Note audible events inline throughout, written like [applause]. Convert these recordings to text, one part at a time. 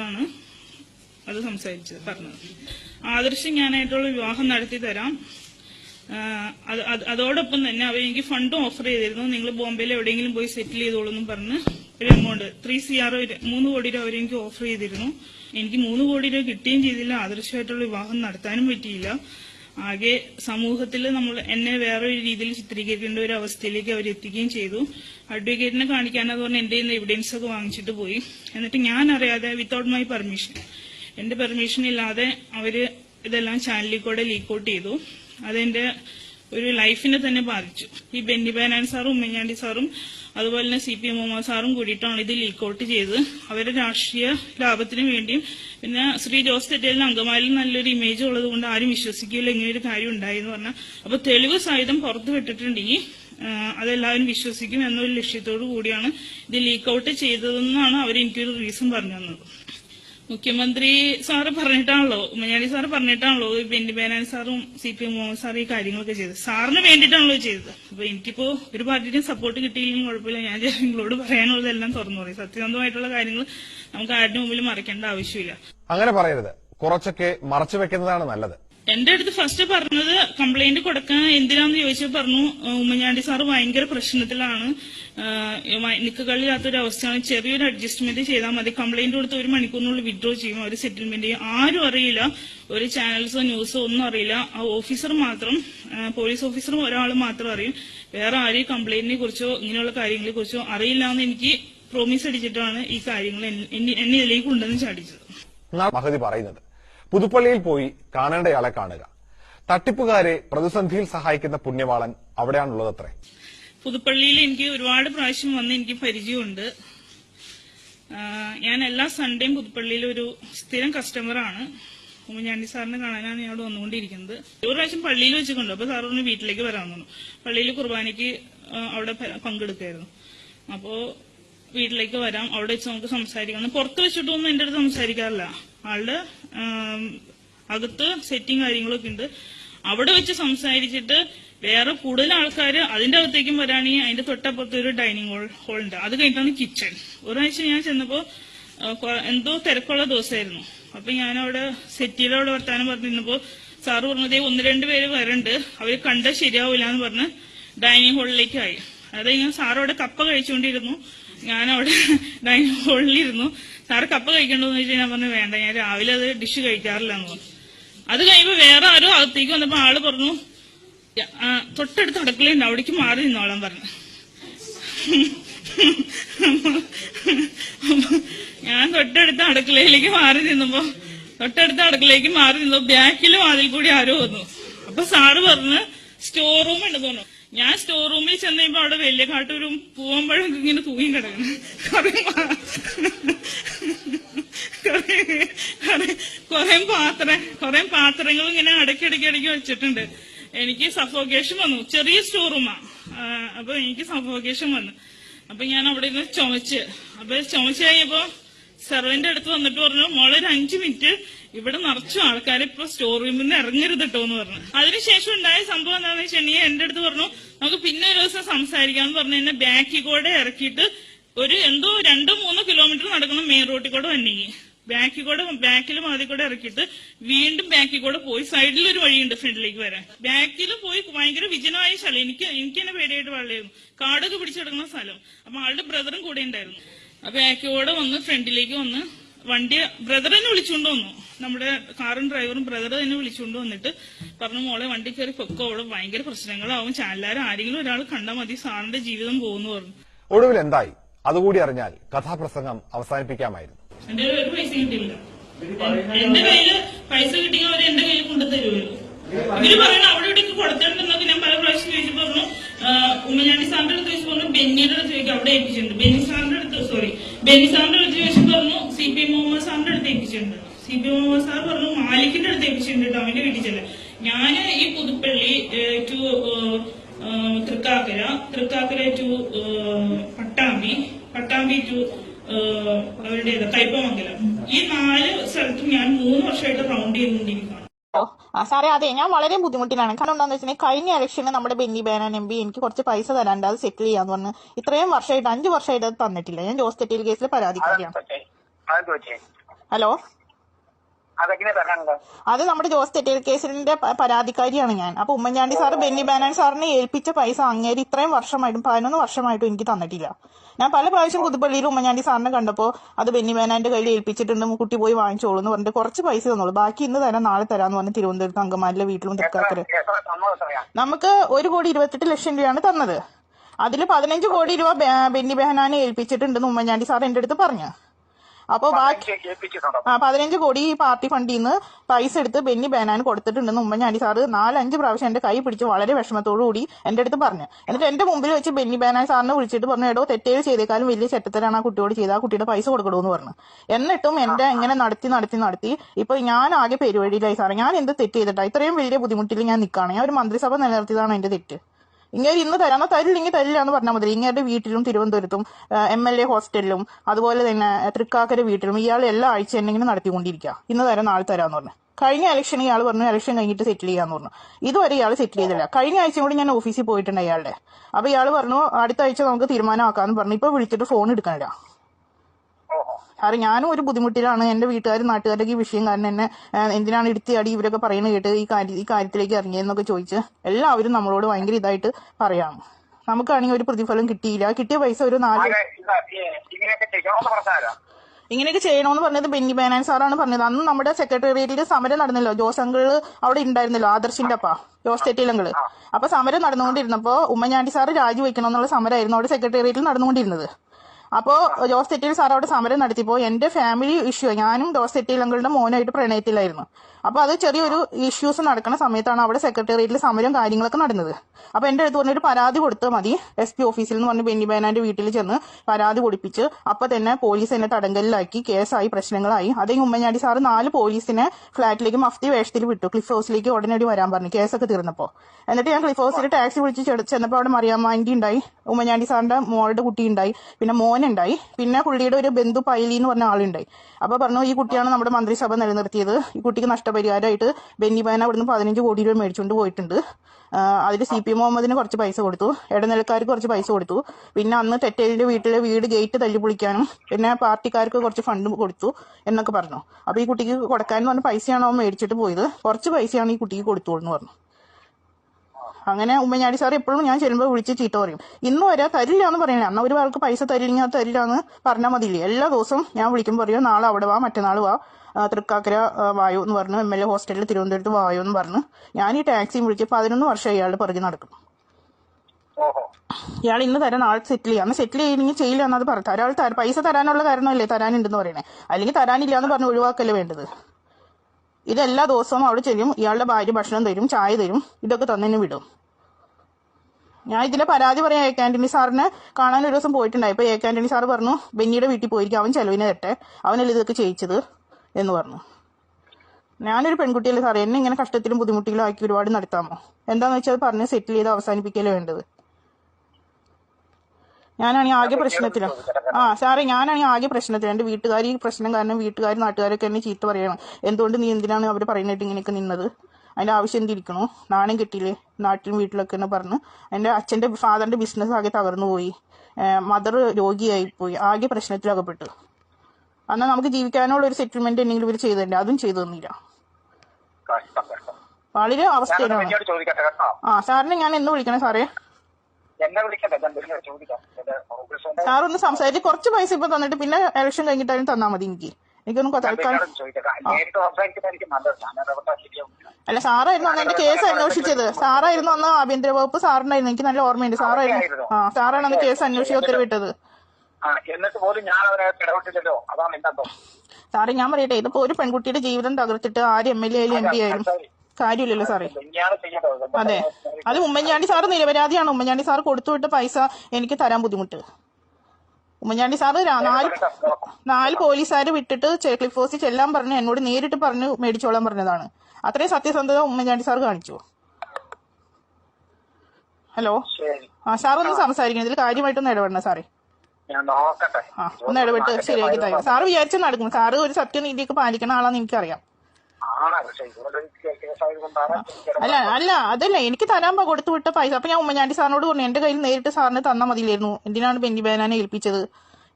ാണ് അത് സംസാരിച്ചത് പറഞ്ഞത്. ആദർശം ഞാനായിട്ടുള്ള വിവാഹം നടത്തി തരാം അതോടൊപ്പം തന്നെ അവ എനിക്ക് ഫണ്ടും ഓഫർ ചെയ്തിരുന്നു. നിങ്ങൾ ബോംബെയിൽ എവിടെയെങ്കിലും പോയി സെറ്റിൽ ചെയ്തോളൂ എന്നും പറഞ്ഞ് ഒരു എമൗണ്ട് ത്രീ സി ആർ മൂന്ന് കോടി രൂപ അവരെനിക്ക് ഓഫർ ചെയ്തിരുന്നു. എനിക്ക് മൂന്ന് കോടി രൂപ കിട്ടുകയും ചെയ്തില്ല. ആദർശമായിട്ടുള്ള വിവാഹം നടത്താനും പറ്റിയില്ല. ആകെ സമൂഹത്തിൽ നമ്മൾ എന്നെ വേറൊരു രീതിയിൽ ചിത്രീകരിക്കേണ്ട ഒരു അവസ്ഥയിലേക്ക് അവർ എത്തിക്കുകയും ചെയ്തു. അഡ്വക്കേറ്റിനെ കാണിക്കാനെന്ന് പറഞ്ഞ് എന്റെ കയ്യിൽ എവിഡൻസ് ഒക്കെ വാങ്ങിച്ചിട്ട് പോയി. എന്നിട്ട് ഞാൻ അറിയാതെ വിത്തൗട്ട് മൈ പെർമിഷൻ എന്റെ പെർമിഷൻ ഇല്ലാതെ അവർ ഇതെല്ലാം ചാനലിൽ കൂടെ ലീക്ക് ഔട്ട് ചെയ്തു. അതെന്റെ ഒരു ലൈഫിനെ തന്നെ ബാധിച്ചു. ഈ ബെന്നി ബാനാൻ സാറും ഉമ്മൻചാണ്ടി സാറും അതുപോലെ തന്നെ സി പി എം ഉമ്മ സാറും കൂടിയിട്ടാണ് ഇത് ലീക്ക് ഔട്ട് ചെയ്തത്. അവരുടെ രാഷ്ട്രീയ ലാഭത്തിന് വേണ്ടിയും പിന്നെ ശ്രീ ജോസ് തെറ്റേലിന് അങ്കമാലിൽ നല്ലൊരു ഇമേജ് ഉള്ളത് കൊണ്ട് ആരും വിശ്വസിക്കില്ല ഇങ്ങനെ ഒരു കാര്യം ഉണ്ടായെന്ന് പറഞ്ഞാൽ. അപ്പൊ തെളിവ് സഹിതം പുറത്തു വിട്ടിട്ടുണ്ടെങ്കിൽ അതെല്ലാവരും വിശ്വസിക്കും എന്നൊരു ലക്ഷ്യത്തോടു കൂടിയാണ് ഇത് ലീക്ക് ഔട്ട് ചെയ്തതെന്നാണ് അവർ എനിക്കൊരു റീസൺ പറഞ്ഞു തന്നത്. മുഖ്യമന്ത്രി സാറ് പറഞ്ഞിട്ടാണല്ലോ ഉമ്മൻചാണ്ടി സാറ് പറഞ്ഞിട്ടാണല്ലോ ബെന്നി ബേനാൻ സാറും സി പി എം മുഹമ്മദ് സാറും ഈ കാര്യങ്ങളൊക്കെ ചെയ്തത്. സാറിന് വേണ്ടിയിട്ടാണല്ലോ ചെയ്തത്. അപ്പൊ എനിക്കിപ്പോ ഒരു പാർട്ടിയുടെയും സപ്പോർട്ട് കിട്ടിയില്ലെങ്കിൽ കുഴപ്പമില്ല. ഞാൻ നിങ്ങളോട് പറയാനുള്ളതെല്ലാം തുറന്നു പറയും. സത്യസന്ധമായിട്ടുള്ള കാര്യങ്ങൾ നമുക്ക് ആരുടെ മുമ്പിൽ മറിക്കേണ്ട ആവശ്യമില്ല. അങ്ങനെ പറയരുത്. കുറച്ചൊക്കെ മറച്ചു വെക്കുന്നതാണ് നല്ലത്. എന്റെ അടുത്ത് ഫസ്റ്റ് പറഞ്ഞത് കംപ്ലൈന്റ് കൊടുക്കാൻ എന്തിനാന്ന് ചോദിച്ചപ്പോൾ പറഞ്ഞു "ഏഹ് ഉമ്മൻചാണ്ടി സാറ് ഭയങ്കര പ്രശ്നത്തിലാണ്. നിൽക്കകളില്ലാത്തൊരു അവസ്ഥയാണ് ചെറിയൊരു അഡ്ജസ്റ്റ്മെന്റ് ചെയ്താൽ മതി. കംപ്ലൈന്റ് കൊടുത്ത് ഒരു മണിക്കൂറിനുള്ളിൽ വിഡ്രോ ചെയ്യും. അവർ സെറ്റിൽമെന്റ് ചെയ്യും. ആരും അറിയില്ല. ഒരു ചാനൽസോ ന്യൂസോ ഒന്നും അറിയില്ല. ആ ഓഫീസർ മാത്രം പോലീസ് ഓഫീസർ ഒരാൾ മാത്രം അറിയും. വേറെ ആരെയും കംപ്ലൈന്റിനെ കുറിച്ചോ ഇങ്ങനെയുള്ള കാര്യങ്ങളെ കുറിച്ചോ അറിയില്ല എന്ന് എനിക്ക് പ്രോമിസ് അടിച്ചിട്ടാണ് ഈ കാര്യങ്ങൾ എന്നെ- ഇതിലേക്ക് കൊണ്ടുവന്ന് ചാടിച്ചത്. പറയുന്നത്. പുതുപ്പള്ളിയിൽ പോയി കാണേണ്ടയാളെ കാണുക. തട്ടിപ്പുകാരെ പ്രതിസന്ധിയിൽ സഹായിക്കുന്ന പുണ്യവാളൻ അവിടെയാണുള്ളതത്രേ. പുതുപ്പള്ളിയിൽ എനിക്ക് ഒരുപാട് പ്രാവശ്യം വന്ന് എനിക്ക് പരിചയമുണ്ട്. ഞാൻ എല്ലാ സൺഡേയും പുതുപ്പള്ളിയിൽ ഒരു സ്ഥിരം കസ്റ്റമറാണ് ഉമ്മൻചാണ്ടി സാറിനെ കാണാനാണ് ഞാൻ അവിടെ വന്നുകൊണ്ടിരിക്കുന്നത്. ഒരു പ്രാവശ്യം പള്ളിയിൽ വെച്ചിട്ടുണ്ട്. അപ്പൊ സാർ പറഞ്ഞു വീട്ടിലേക്ക് വരാൻ തോന്നുന്നു പള്ളിയിൽ കുർബാനയ്ക്ക് അവിടെ പങ്കെടുക്കായിരുന്നു. അപ്പോ വീട്ടിലേക്ക് വരാം. അവിടെ വെച്ച് നമുക്ക് സംസാരിക്കാം. പുറത്ത് വെച്ചിട്ടൊന്നും എന്റെ അടുത്ത് സംസാരിക്കാറില്ല. ആളുടെ അകത്ത് സെറ്റിംഗ് കാര്യങ്ങളൊക്കെ ഉണ്ട്. അവിടെ വെച്ച് സംസാരിച്ചിട്ട് വേറെ കൂടുതൽ ആൾക്കാർ അതിന്റെ അകത്തേക്കും വരാണെങ്കിൽ അതിന്റെ തൊട്ടപ്പുറത്ത് ഒരു ഡൈനിങ് ഹോൾ ഹോൾ ഉണ്ട്. അത് കഴിഞ്ഞിട്ടാണ് കിച്ചൺ ഒരാഴ്ച ഞാൻ ചെന്നപ്പോൾ എന്തോ തിരക്കുള്ള ദിവസമായിരുന്നു. അപ്പൊ ഞാൻ അവിടെ വർത്താനം പറഞ്ഞിരുന്നപ്പോ സാറ് പറഞ്ഞത് ഒന്ന് രണ്ട് പേര് വരണ്ട്. അവർ കണ്ട ശരിയാവില്ല എന്ന് പറഞ്ഞ് ഡൈനിങ് ഹോളിലേക്ക് ആയി. അതായത് ഞാൻ സാറോടെ കപ്പ കഴിച്ചുകൊണ്ടിരുന്നു. ഞാൻ അവിടെ [laughs] ഡൈനിങ് ഹോളിലിരുന്നു. സാറ് കപ്പ കഴിക്കണ്ടോന്ന് ചോദിച്ചാൽ ഞാൻ പറഞ്ഞു വേണ്ട ഞാൻ രാവിലെ അത് ഡിഷ് കഴിക്കാറില്ല എന്ന് പറഞ്ഞു. അത് കഴിയുമ്പോ വേറെ ആരോ അകത്തേക്ക് വന്നപ്പോൾ ആൾ പറഞ്ഞു "ആ, തൊട്ടടുത്ത് അടുക്കളയുണ്ട് അവിടേക്ക് മാറി നിന്നോളാൻ പറഞ്ഞു. [laughs] ഞാൻ തൊട്ടടുത്ത അടുക്കളയിലേക്ക് മാറി നിന്നപ്പോ തൊട്ടടുത്ത അടുക്കളയിലേക്ക് മാറി നിന്നു ബാക്കിലും അതിൽ കൂടി ആരോ വന്നു. അപ്പൊ സാറ് പറഞ്ഞ് സ്റ്റോർ റൂം ഉണ്ട് തോന്നുന്നു ഞാൻ സ്റ്റോർ റൂമിൽ ചെന്ന് കഴിയുമ്പോ അവിടെ വലിയ കാട്ടൂരും പൂവമ്പഴം ഇങ്ങനെ തൂങ്ങി കിടക്കണം കൊറേ പാത്ര കൊറേ കുറെ- കുറെ പാത്രം കുറെ പാത്രങ്ങൾ ഇങ്ങനെ അടക്കിടക്കി അടക്കി വെച്ചിട്ടുണ്ട്. എനിക്ക് സഫോക്കേഷൻ വന്നു. ചെറിയ സ്റ്റോർ റൂമാ അപ്പൊ എനിക്ക് സഫോക്കേഷൻ വന്നു. അപ്പൊ ഞാൻ അവിടെ ഇരുന്ന് ചുമച്ച്. അപ്പൊ ചുമച്ച് കഴിഞ്ഞപ്പോ സെർവന്റെ അടുത്ത് വന്നിട്ട് പറഞ്ഞു മോളെ ഒരു അഞ്ചു മിനിറ്റ് ഇവിടെ നിറച്ചു ആൾക്കാർ ഇപ്പൊ സ്റ്റോർ റൂമിൽ നിന്ന് ഇറങ്ങരുത് കേട്ടോ എന്ന് പറഞ്ഞു. അതിനുശേഷം ഉണ്ടായ സംഭവം എന്താണെന്ന് വെച്ചിട്ടുണ്ടെങ്കിൽ എന്റെ അടുത്ത് പറഞ്ഞു നമുക്ക് പിന്നെ ഒരു ദിവസം സംസാരിക്കാന്ന് പറഞ്ഞു എന്നെ ബാക്കിൽ കൂടെ ഇറക്കിയിട്ട് ഒരു എന്തോ രണ്ടോ മൂന്നോ കിലോമീറ്റർ നടക്കുന്ന മെയിൻ റോഡിൽ കൂടെ വന്നിങ്ങി ബാക്കിൽ കൂടെ ബാക്കിൽ മാതിരി കൂടെ ഇറക്കിയിട്ട് വീണ്ടും ബാക്കിൽ കൂടെ പോയി സൈഡിൽ ഒരു വഴിയുണ്ട് ഫ്രണ്ടിലേക്ക് വരാൻ. ബാക്കിൽ പോയി ഭയങ്കര വിജനമായ സ്ഥലം. എനിക്ക് എനിക്ക് തന്നെ പേടിയായിട്ട് വളരെയായിരുന്നു കാടൊക്കെ പിടിച്ചെടുക്കുന്ന സ്ഥലം. അപ്പൊ ആളുടെ ബ്രദറും കൂടെ ഉണ്ടായിരുന്നു. ആ ബാക്കിൽ കൂടെ വന്ന് ഫ്രണ്ടിലേക്ക് വന്ന് വണ്ടി ബ്രദർ തന്നെ വിളിച്ചുകൊണ്ട് വന്നു. നമ്മുടെ കാറും ഡ്രൈവറും ബ്രദർ തന്നെ വിളിച്ചുകൊണ്ട് വന്നിട്ട് പറഞ്ഞു മോളെ വണ്ടി കയറി പൊക്കോ. അവിടെ ഭയങ്കര പ്രശ്നങ്ങളാവും. ചാനലാരും ആരെങ്കിലും ഒരാൾ കണ്ടാൽ മതി. സാറിന്റെ ജീവിതം പോകുന്നു പറഞ്ഞു. ഒടുവിൽ എന്തായി? അതുകൂടി അറിഞ്ഞാൽ കഥാപ്രസംഗം അവസാനിപ്പിക്കാമായിരുന്നു. എന്റെ കയ്യിൽ ഒരു പൈസ കിട്ടിയില്ല. എന്റെ കയ്യിൽ പൈസ കിട്ടിയ അവർ എന്റെ കയ്യിൽ കൊണ്ടുതരുമല്ലോ ഇവർ പറയണ അവിടെ ഇവിടേക്ക് കൊടുത്തിട്ടുണ്ടെന്നൊക്കെ ഞാൻ പല പ്രാവശ്യം ചോദിച്ചു പറഞ്ഞു ഉമ്മൻചാണ്ടി സാറിന്റെ അടുത്ത് ചോദിച്ചു പറഞ്ഞു ബെന്നിയുടെ അടുത്ത് ചോദിക്കും അവിടെ ഏൽപ്പിച്ചിട്ടുണ്ട്. ബെന്നി സാറിന്റെ അടുത്ത് സോറി ബെന്നി സാറിന്റെ അടുത്ത് ചോദിച്ചു പറഞ്ഞു സി പി മുഹമ്മദ് സാറിന്റെ അടുത്ത് ഏൽപ്പിച്ചിട്ടുണ്ട്. സി പി മുഹമ്മദ് സാർ പറഞ്ഞു മാലിക്കിന്റെ അടുത്ത് ഏൽപ്പിച്ചിട്ടുണ്ട് കേട്ടോ അവന്റെ വീട്ടിൽ ചെല്ലാൻ ഞാൻ ഈ Puthuppally to Thrikkakara Thrikkakara to Pattambi Pattambi to അവരുടെ കയ്പമംഗലം ഈ നാല് സ്ഥലത്തും ഞാൻ മൂന്ന് വർഷമായിട്ട് റൗണ്ട് ചെയ്തുകൊണ്ടിരിക്കുകയാണ് ആ സാറേ അതെ ഞാൻ വളരെ ബുദ്ധിമുട്ടിലാണ്. കാരണം എന്താണെന്ന് വെച്ചിട്ടുണ്ടെങ്കിൽ കഴിഞ്ഞ ഇലക്ഷന് നമ്മുടെ ബെന്നി ബേനൻ എം പി എനിക്ക് കുറച്ച് പൈസ തരാണ്ട് അത് സെറ്റിൽ ചെയ്യാന്ന് പറഞ്ഞ് ഇത്രയും വർഷമായിട്ട് അഞ്ചു വർഷമായിട്ട് അത് തന്നിട്ടില്ല. ഞാൻ ജോസ് തെറ്റിയിൽ കേസിൽ പരാതിക്കാരിയാണ്. ഹലോ? അത് നമ്മുടെ ജോസ് തെറ്റേൽ കേസിന്റെ പരാതിക്കാരിയാണ് ഞാൻ. അപ്പൊ ഉമ്മൻചാണ്ടി സാറ് ബെന്നി ബാനാൻ സാറിനെ ഏൽപ്പിച്ച പൈസ അങ്ങേര് ഇത്രയും വർഷമായിട്ടും പതിനൊന്ന് വർഷമായിട്ടും എനിക്ക് തന്നിട്ടില്ല. ഞാൻ പല പ്രാവശ്യം പുതുപ്പള്ളിയിൽ ഉമ്മൻചാണ്ടി സാറിനെ കണ്ടപ്പോൾ അത് ബെന്നി ബാനാന്റെ കയ്യിൽ ഏൽപ്പിച്ചിട്ടുണ്ട് കുട്ടി പോയി വാങ്ങിച്ചോളൂ എന്ന് പറഞ്ഞിട്ട് കുറച്ച് പൈസ തന്നോളൂ. ബാക്കി ഇന്ന് തരാം നാളെ തരാന്ന് പറഞ്ഞ് തിരുവനന്തപുരത്ത് അങ്കമാലിലെ വീട്ടിലും തൃക്കാക്കര. നമുക്ക് ഒരു കോടി ഇരുപത്തെട്ട് ലക്ഷം രൂപയാണ് തന്നത്. അതിൽ പതിനഞ്ച് കോടി രൂപ ബെന്നി ബെഹനാനെ ഏൽപ്പിച്ചിട്ടുണ്ടെന്ന് ഉമ്മൻചാണ്ടി സാർ എന്റെ അടുത്ത് പറഞ്ഞു. അപ്പൊ ബാക്കി ആ പതിനഞ്ച് കോടി ഈ പാർട്ടി ഫണ്ടിൽ നിന്ന് പൈസ എടുത്ത് ബെന്നി ബേനാൻ കൊടുത്തിട്ടുണ്ടെന്ന് ഉമ്മൻചാണ്ടി സാറ് നാലഞ്ച് പ്രാവശ്യം എന്റെ കൈ പിടിച്ച് വളരെ വിഷമത്തോടു കൂടി എന്റെ അടുത്ത് പറഞ്ഞു. എന്നിട്ട് എന്റെ മുമ്പിൽ വെച്ച് ബെന്നി ബേനാൻ സാറിനെ വിളിച്ചിട്ട് പറഞ്ഞു എടോ തെറ്റേഴ് ചെയ്തേക്കാളും വലിയ ചെറ്റത്തരാണ് ആ കുട്ടിയോട് ചെയ്ത് ആ കുട്ടിയുടെ പൈസ കൊടുക്കണമെന്ന് പറഞ്ഞു. എന്നിട്ടും എന്റെ ഇങ്ങനെ നടത്തി നടത്തി നടത്തി ഇപ്പൊ ഞാൻ ആകെ പെരുവഴിയിലായി സാറേ. ഞാൻ എന്ത് തെറ്റ് ചെയ്തിട്ടാ? ഇത്രയും വലിയ ബുദ്ധിമുട്ടിൽ ഞാൻ നിൽക്കുകയാണ് ഞാൻ ഒരു മന്ത്രിസഭ നിലനിർത്തിയതാണ് എന്റെ തെറ്റ്. ഇങ്ങനെ ഇന്ന് തരാമെന്ന് തരില്ലെങ്കിൽ തരില്ല എന്ന് പറഞ്ഞാൽ മതി. ഇങ്ങേരുടെ വീട്ടിലും തിരുവനന്തപുരത്തും എം എൽ എ ഹോസ്റ്റലിലും അതുപോലെ തന്നെ തൃക്കാക്കര വീട്ടിലും ഇയാൾ എല്ലാ ആഴ്ച എന്തെങ്കിലും നടത്തിക്കൊണ്ടിരിക്കുക ഇന്ന് തരാം നാളെ തരാന്ന് പറഞ്ഞു. കഴിഞ്ഞ ഇലക്ഷൻ ഇയാൾ പറഞ്ഞു ഇലക്ഷൻ കഴിഞ്ഞിട്ട് സെറ്റിൽ ചെയ്യാന്ന് പറഞ്ഞു. ഇതുവരെ ഇയാൾ സെറ്റിൽ ചെയ്തില്ല. കഴിഞ്ഞ ആഴ്ച കൂടി ഞാൻ ഓഫീസിൽ പോയിട്ടുണ്ട് ഇയാളുടെ. അപ്പൊ ഇയാൾ പറഞ്ഞു അടുത്ത ആഴ്ച നമുക്ക് തീരുമാനമാക്കാന്ന് പറഞ്ഞു. ഇപ്പൊ വിളിച്ചിട്ട് ഫോൺ എടുക്കണില്ല. ഓഹോ കാരണം ഞാനും ഒരു ബുദ്ധിമുട്ടിലാണ് എന്റെ വീട്ടുകാരും നാട്ടുകാരൊക്കെ ഈ വിഷയം കാരണം എന്നെ എന്തിനാണ് ഇടുത്തിയാടി ഇവരൊക്കെ പറയുന്നത് കേട്ട് ഈ കാര്യം ഈ കാര്യത്തിലേക്ക് ഇറങ്ങിയെന്നൊക്കെ ചോദിച്ച് എല്ലാവരും നമ്മളോട് ഭയങ്കര ഇതായിട്ട് പറയാം നമുക്കാണെങ്കിൽ ഒരു പ്രതിഫലം കിട്ടിയില്ല. കിട്ടിയ പൈസ ഒരു നാല് ഇങ്ങനെയൊക്കെ ചെയ്യണമെന്ന് പറഞ്ഞാരാ ഇങ്ങനെയൊക്കെ ചെയ്യണമെന്ന് പറഞ്ഞത് ബെന്നി ബേനാൻ സാറാണ് പറഞ്ഞത്. അന്ന് നമ്മുടെ സെക്രട്ടേറിയറ്റിൽ സമരം നടന്നല്ലോ. ജോസ് അങ്കിൾ അവിടെ ഉണ്ടായിരുന്നല്ലോ ആദർശിന്റെ അപ്പ ജോസ് തെറ്റിലങ്കിൾ അപ്പൊ സമരം നടന്നുകൊണ്ടിരുന്നപ്പോ ഉമ്മൻചാണ്ടി സാറ് രാജിവെക്കണം എന്നുള്ള സമരമായിരുന്നു അവിടെ സെക്രട്ടേറിയറ്റിൽ നടന്നുകൊണ്ടിരുന്നത്. അപ്പോ ജോസ് തെറ്റിയിൽ സാർ അവിടെ സമരം നടത്തിപ്പോ എന്റെ ഫാമിലി ഇഷ്യൂ ഞാനും ജോസ് തെറ്റിലങ്കളുടെ മോനായിട്ട് പ്രണയത്തിലായിരുന്നു. അപ്പൊ അത് ചെറിയൊരു ഇഷ്യൂസ് നടക്കുന്ന സമയത്താണ് അവിടെ സെക്രട്ടേറിയറ്റിൽ സമരം കാര്യങ്ങളൊക്കെ നടന്നത്. അപ്പൊ എന്റെ അടുത്ത് പറഞ്ഞൊരു പരാതി കൊടുത്താൽ മതി. എസ് പി ഓഫീസിൽ നിന്ന് പറഞ്ഞ് ബെന്നി ബേനാന്റെ വീട്ടിൽ ചെന്ന് പരാതി കൊടുപ്പിച്ച് അപ്പൊ തന്നെ പോലീസ് എന്നെ തടങ്കലിലാക്കി കേസായി പ്രശ്നങ്ങളായി. അതേ ഉമ്മൻചാണ്ടി സാറ് നാല് പോലീസിനെ ഫ്ളാറ്റിലേക്ക് മഫ്തി വേഷത്തിൽ വിട്ടു. ക്ലിഫ് ഹൗസിലേക്ക് ഉടനടി വരാൻ പറഞ്ഞു കേസൊക്കെ തീർന്നപ്പോ. എന്നിട്ട് ഞാൻ ക്ലിഫ് ഹൗസിൽ ടാക്സി വിളിച്ച് ചെന്നപ്പോൾ ചെന്നപ്പോ അവിടെ മറിയാമ്മാന്റി ഉണ്ടായി ഉമ്മൻചാണ്ടി സാറിന്റെ മോളുടെ കുട്ടി ഉണ്ടായി പിന്നെ മോനുണ്ടായി പിന്നെ പുള്ളിയുടെ ഒരു ബന്ധു പൈലി എന്ന് പറഞ്ഞ ആളുണ്ടായി. അപ്പൊ പറഞ്ഞു ഈ കുട്ടിയാണ് നമ്മുടെ മന്ത്രിസഭ നിലനിർത്തിയത്. ഈ കുട്ടിക്ക് നഷ്ടപരിഹാരമായിട്ട് ബെന്നി ബാന അവിടുന്ന് പതിനഞ്ച് കോടി രൂപ മേടിച്ചുകൊണ്ട് പോയിട്ടുണ്ട്. അതിൽ സി പി മുഹമ്മദിന് കുറച്ച് പൈസ കൊടുത്തു. ഇടനിലക്കാർക്ക് കുറച്ച് പൈസ കൊടുത്തു. പിന്നെ അന്ന് തെറ്റേലിന്റെ വീട്ടിലെ വീട് ഗേറ്റ് തല്ലി പൊളിക്കാനും പിന്നെ പാർട്ടിക്കാർക്ക് കുറച്ച് ഫണ്ട് കൊടുത്തു എന്നൊക്കെ പറഞ്ഞു. അപ്പൊ ഈ കുട്ടിക്ക് കൊടുക്കാൻ പറഞ്ഞ പൈസയാണോ മേടിച്ചിട്ട് പോയത്? കുറച്ച് പൈസയാണ് ഈ കുട്ടിക്ക് കൊടുത്തു എന്ന് പറഞ്ഞു. അങ്ങനെ ഉമ്മഞ്ഞാടി സാർ എപ്പോഴും ഞാൻ ചെല്ലുമ്പോൾ വിളിച്ച് ചീത്ത പറയും. ഇന്ന് വരെ തരില്ല എന്ന് പറയുന്നത് അന്ന് ഒരു ആൾക്ക് പൈസ തരില്ല തരില്ല എന്ന് പറഞ്ഞാൽ മതിയില്ലേ? എല്ലാ ദിവസവും ഞാൻ വിളിക്കുമ്പോൾ പറയും നാളെ അവിടെ വാ മറ്റന്നാൾ വാ. തൃക്കാക്കര വായു എന്ന് പറഞ്ഞു എം എൽ എ ഹോസ്റ്റലിൽ തിരുവനന്തപുരത്ത് വായു എന്ന് പറഞ്ഞു ഞാൻ ഈ ടാക്സിയും വിളിച്ച് പതിനൊന്ന് വർഷം ഇയാളുടെ പുറകെ നടക്കും. ഇയാൾ ഇന്ന് തരാൻ നാളെ സെറ്റിൽ ചെയ്യാം. അന്ന് സെറ്റിൽ ചെയ്യില്ലെങ്കിൽ ചെയ്യില്ല എന്നത് പറഞ്ഞു ഒരാൾ പൈസ തരാനുള്ള കാരണമല്ലേ തരാനുണ്ടെന്ന് പറയണേ? അല്ലെങ്കിൽ തരാനില്ല എന്ന് പറഞ്ഞ് ഒഴിവാക്കല്ലേ വേണ്ടത്? ഇതെല്ലാ ദിവസവും അവിടെ ചെല്ലും. ഇയാളുടെ ഭാര്യ ഭക്ഷണം തരും ചായ തരും ഇതൊക്കെ തന്നെ വിടും. ഞാൻ ഇതിലെ പരാതി പറയാം എ. ആന്റണി സാറിനെ കാണാൻ ഒരു ദിവസം പോയിട്ടുണ്ടായി. ഇപ്പൊ എ. ആന്റണി സാർ പറഞ്ഞു ബെന്നിയുടെ വീട്ടിൽ പോയിരിക്കും അവൻ ചെലവിനെ തട്ടെ അവനല്ലേ ഇതൊക്കെ ചെയ്യിച്ചത്? എന്ന് പറഞ്ഞു. ഞാനൊരു പെൺകുട്ടിയല്ലേ സാറേ എന്നെ ഇങ്ങനെ കഷ്ടത്തിലും ബുദ്ധിമുട്ടിലും ആക്കി ഒരുപാട് നടത്താമോ? എന്താന്ന് വെച്ചാൽ പറഞ്ഞ് സെറ്റിൽ ചെയ്ത് അവസാനിപ്പിക്കലേ വേണ്ടത്? ഞാനാണെങ്കിൽ ആകെ പ്രശ്നത്തിലാ. ആ സാറേ ഞാനാണെങ്കിൽ ആകെ പ്രശ്നത്തിൽ എന്റെ വീട്ടുകാർ ഈ പ്രശ്നം കാരണം വീട്ടുകാർ നാട്ടുകാരൊക്കെ എന്നെ ചീത്ത പറയണം. എന്തുകൊണ്ട് നീ എന്തിനാണ് അവർ പറയുന്നിട്ട് ഇങ്ങനെയൊക്കെ നിന്നത്? അതിന്റെ ആവശ്യം എന്തിരിക്കണോ? നാണം കിട്ടിയില്ലേ? നാട്ടിലും വീട്ടിലൊക്കെ എന്നെ പറഞ്ഞു. എന്റെ അച്ഛന്റെ ഫാദറിന്റെ ബിസിനസ് ആകെ തകർന്നു പോയി. മദർ രോഗിയായി പോയി ആകെ പ്രശ്നത്തിലകപ്പെട്ടു. എന്നാൽ നമുക്ക് ജീവിക്കാനുള്ള ഒരു സെറ്റിൽമെന്റ് എന്തെങ്കിലും ഇവർ ചെയ്തു തരണ്ടേ അതും ചെയ്തു തന്നില്ല. വളരെ അവസ്ഥയിലാണ്. ആ സാറിനെ ഞാൻ എന്ന് വിളിക്കണേ സാറേ? ഒന്ന് സംസാരിച്ച് കുറച്ച് പൈസ ഇപ്പൊ തന്നിട്ട് പിന്നെ ഇലക്ഷൻ കഴിഞ്ഞിട്ടും തന്നാ മതി എനിക്ക്. എനിക്കൊന്നും തൽക്കാലം അല്ല സാറായിരുന്നു അന്ന് എന്റെ കേസ് അന്വേഷിച്ചത്. സാറായിരുന്നു അന്ന് ആഭ്യന്തര വകുപ്പ് സാറിനായിരുന്നു. എനിക്ക് നല്ല ഓർമ്മയുണ്ട്. സാറായിരുന്നു ആ സാറാണ് അന്ന് കേസ് അന്വേഷിച്ച് ഉത്തരവിട്ടത്. എന്നിട്ട് പോലും ഞാൻ അവരെ ഇടപെട്ടില്ലല്ലോ. അതാണ് എന്റെ സാറേ ഞാൻ പറയട്ടെ. ഇതിപ്പോ ഒരു പെൺകുട്ടിയുടെ ജീവിതം തകർത്തിട്ട് ആര് എം എൽ എ ആയാലും എം പി ആയാലും കാര്യമില്ലല്ലോ സാറേ. അതെ. അത് ഉമ്മൻചാണ്ടി സാറ് നിരപരാധിയാണ്. ഉമ്മൻചാണ്ടി സാർ കൊടുത്തുവിട്ട പൈസ എനിക്ക് തരാൻ ബുദ്ധിമുട്ട്. ഉമ്മൻചാണ്ടി സാറ് നാല് നാല് പോലീസുകാർ വിട്ടിട്ട് ക്ലിഫ് ഹൗസിൽ ചെല്ലാൻ പറഞ്ഞു എന്നോട് നേരിട്ട് പറഞ്ഞു മേടിച്ചോളാൻ പറഞ്ഞതാണ്. അത്രയും സത്യസന്ധത ഉമ്മൻചാണ്ടി സാർ കാണിച്ചു. ഹലോ? ആ സാർ ഒന്ന് സംസാരിക്കണം. ഇതിൽ കാര്യമായിട്ടൊന്ന് ഇടപെടണം സാറേ. ആ ഒന്ന് ഇടപെട്ട് ശരിയാക്കി തരാം. സാറ് വിചാരിച്ചു നടക്കും സാറ് ഒരു സത്യനീതിയൊക്കെ പാലിക്കുന്ന ആളാന്ന് എനിക്കറിയാം. ആണ്? പക്ഷെ അല്ല അല്ല അതല്ല എനിക്ക് തരാൻ പോ- കൊടുത്തു വിട്ട പൈസ. അപ്പൊ ഞാൻ ഉമ്മൻചാണ്ടി സാറിനോട് പറഞ്ഞു എന്റെ കയ്യിൽ നേരിട്ട് സാറിന് തന്നാൽ മതിയില്ലായിരുന്നു. എന്തിനാണ് ബെന്നി ബേനാനെ ഏൽപ്പിച്ചത്?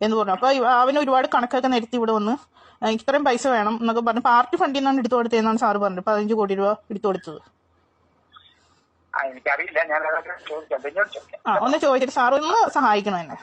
എന്ന് പറഞ്ഞു. അപ്പൊ അവന് ഒരുപാട് കണക്കൊക്കെ നിരത്തി ഇവിടെ വന്ന് എനിക്ക് ഇത്രയും പൈസ വേണം എന്നൊക്കെ പറഞ്ഞു. പാർട്ടി ഫണ്ടിൽ നിന്നാണ് എടുത്തു കൊടുത്തതെന്നാണ് സാറ് പറഞ്ഞത്. പതിനഞ്ച് കോടി രൂപ എടുത്തു കൊടുത്തത്. ആ എനിക്കറിയില്ല. ഞാൻ ഒന്ന് ചോദിച്ചിട്ട് സാർ ഒന്ന് സഹായിക്കണം എന്നെ?